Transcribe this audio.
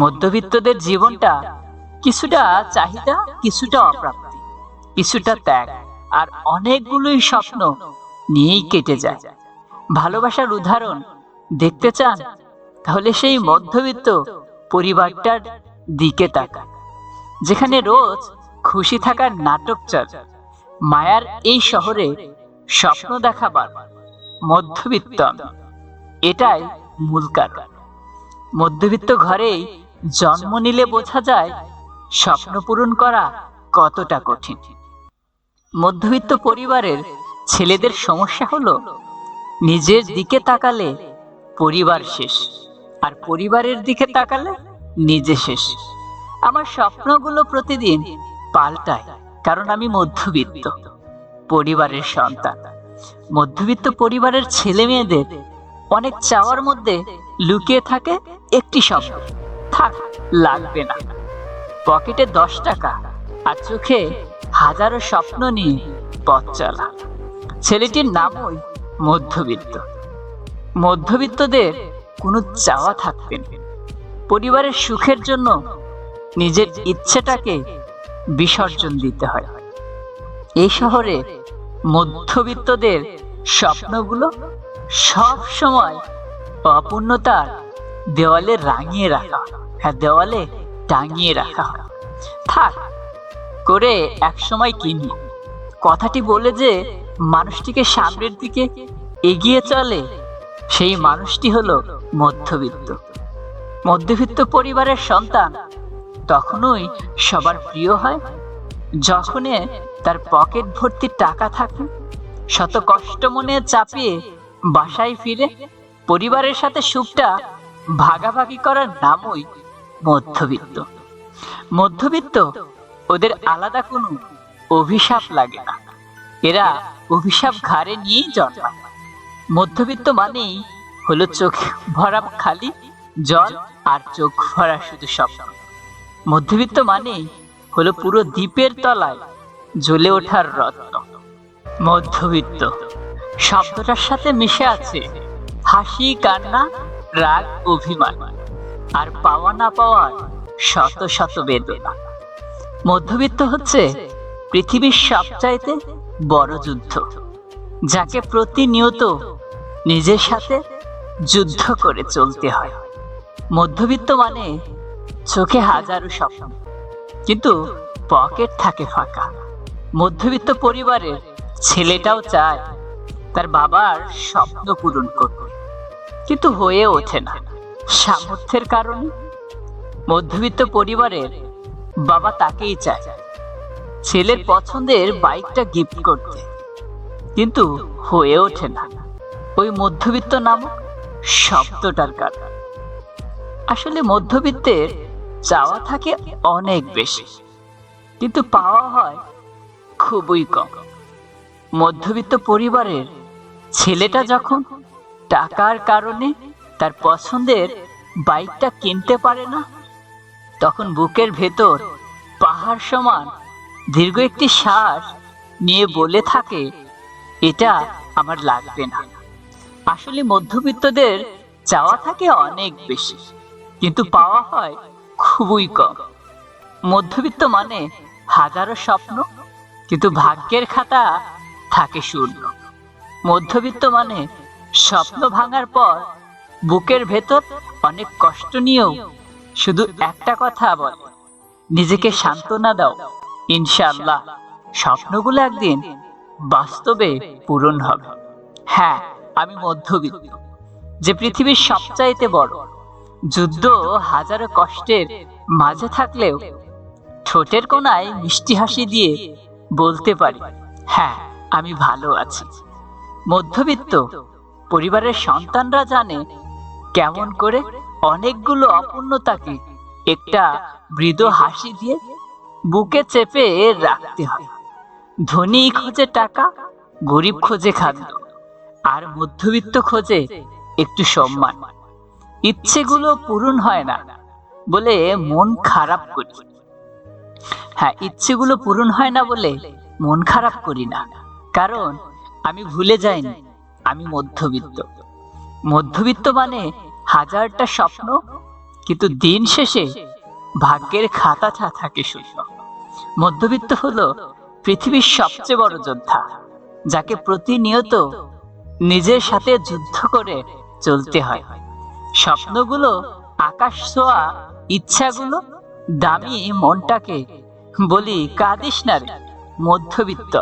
মধ্যবিত্তদের জীবনটা কিছুটা চাহিদা, কিছুটা অপ্রাপ্তি, কিছুটা ত্যাগ, আর অনেকগুলোই স্বপ্ন নিয়েই কেটে যায়। ভালোবাসার উদাহরণ, দেখতে চান? তাহলে সেই মধ্যবিত্ত পরিবারটার দিকে তাকান, যেখানে রোজ খুশি থাকার নাটক চলে। মায়ার এই শহরে স্বপ্ন দেখাবার মধ্যবিত্ত এটাই মূল কারণ। মধ্যবিত্ত ঘরেই জন্ম নিলে বোঝা যায় স্বপ্ন পূরণ করা কতটা কঠিন। মধ্যবিত্ত পরিবারের ছেলেদের সমস্যা হলো নিজের দিকে তাকালে পরিবার শেষ, আর পরিবারের দিকে তাকালে নিজে শেষ। আমার স্বপ্নগুলো প্রতিদিন পাল্টায়, কারণ আমি মধ্যবিত্ত পরিবারের সন্তান। মধ্যবিত্ত পরিবারের ছেলে মেয়েদের অনেক চাওয়ার মধ্যে লুকিয়ে থাকে একটি স্বপ্ন। থাক, লাগবে না। পকেটে দশ টাকা আর চোখে হাজারো স্বপ্ন নিয়ে পথ চলা। ছেলেটির নামই মধ্যবিত্ত। মধ্যবিত্তদের কোনো চাওয়া থাকবে না। পরিবারের সুখের জন্য নিজের ইচ্ছেটাকে বিসর্জন দিতে হয়। এই শহরে মধ্যবিত্তদের স্বপ্নগুলো সব সময় অপূর্ণতার দেওয়ালে রাঙিয়ে রাখা হয়। দেওয়ালে টাঙিয়ে রাখা হয়। থাক, করে এক সময় কিনব কথাটি বলে যে মানুষটিকে সামনের দিকে এগিয়ে চলে, সেই মানুষটি হলো মধ্যবিত্ত। মধ্যবিত্ত পরিবারের সন্তান তখনই সবার প্রিয় হয়। যখনে তার পকেট ভর্তি টাকা থাকে, শত কষ্ট মনে চাপিয়ে বাসায় ফিরে, পরিবারের সাথে সুখটা ভাগাভাগি করার নামই মধ্যবিত্ত। মধ্যবিত্ত ওদের আলাদা কোনো অভিশাপ লাগে না। এরা অভিশাপ ঘাড়ে নিয়েই জন্মায়। মধ্যবিত্ত মানেই হলো চোখ ভরা খালি, জল আর চোখ ভরা শুধু স্বপ্ন। মধ্যবিত্ত মানেই হলো পুরো দ্বীপের তলায় জ্বলে ওঠার রত্ন। মধ্যবিত্ত শব্দটার সাথে মিশে আছে হাসি, কান্না, রাগ, অভিমান। আর পাওয়া না পাওয়ার শত শত বেদনা। মধ্যবিত্ত হচ্ছে পৃথিবীর সবচাইতে বড় যুদ্ধ, যাকে প্রতিনিয়ত নিজের সাথে যুদ্ধ করে চলতে হয়। মধ্যবিত্ত মানে চোখে হাজারো স্বপ্ন, কিন্তু পকেট থাকে ফাঁকা। মধ্যবিত্ত পরিবারের ছেলেটাও চায় তার বাবার স্বপ্ন পূরণ করবে কিন্তু হয়ে ওঠে না। সামর্থ্যের কারণে? মধ্যবিত্ত পরিবারের বাবা তাকেই চায়। ছেলের পছন্দের বাইকটা গিফট করতে। কিন্তু হয়ে ওঠে না। ওই মধ্যবিত্ত নামক শব্দটার কারণ। আসলে মধ্যবিত্তের চাওয়া থাকে অনেক বেশি। কিন্তু পাওয়া হয় খুবই কম। মধ্যবিত্ত পরিবারের ছেলেটা যখন টাকার কারণে তার পছন্দের বাইকটা কিনতে পারে না। তখন বুকের ভেতর পাহাড় সমান দীর্ঘ একটি শ্বাস নিয়ে বলে থাকে, এটা আমার লাগবে না। আসলে মধ্যবিত্তদের চাওয়া থাকে অনেক বেশি, কিন্তু পাওয়া হয় খুবই কম। মধ্যবিত্ত মানে হাজারো স্বপ্ন, কিন্তু ভাগ্যের খাতা থাকে শূন্য। মধ্যবিত্ত মানে স্বপ্ন ভাঙার পর বুকের ভেতর অনেক কষ্ট নিয়েও শুধু একটা কথা বলে। নিজেকে সান্ত্বনা দাও। ইনশাআল্লাহ স্বপ্নগুলো একদিন বাস্তবে পূরণ হবে। হ্যাঁ আমি মধ্যবিত্ত। যে পৃথিবীর সবচাইতে বড়। যুদ্ধ হাজারো কষ্টের মাঝে থাকলেও ঠোঁটের কোনায় মিষ্টি হাসি দিয়ে বলতে পারি হ্যাঁ আমি ভালো আছি। মধ্যবিত্ত পরিবারের সন্তানরা জানে কেমন করে অনেকগুলো অপূর্ণতাকে একটা মৃদু হাসি দিয়ে বুকে চেপে রাখতে হয়। ধনী খোঁজে টাকা, গরিব খোঁজে খাদ্য, আর মধ্যবিত্ত খোঁজে একটু সম্মান। ইচ্ছেগুলো পূরণ হয় না বলে মন খারাপ করি। হ্যাঁ ইচ্ছেগুলো পূরণ হয় না বলে মন খারাপ করি না। কারণ আমি ভুলে যাইনি, আমি মধ্যবিত্ত। মধ্যবিত্ত মানে হাজারটা স্বপ্ন, কিন্তু দিন শেষে ভাগ্যের খাতাটা থাকে শূন্য মধ্যবিত্ত হলো পৃথিবীর সবচেয়ে বড় যোদ্ধা, যাকে প্রতিনিয়ত নিজের সাথে যুদ্ধ করে চলতে হয়। স্বপ্নগুলো, আকাশ ছোঁয়া, ইচ্ছাগুলো, দামি মনটাকে বলি কাঁদিস না রে, মধ্যবিত্ত।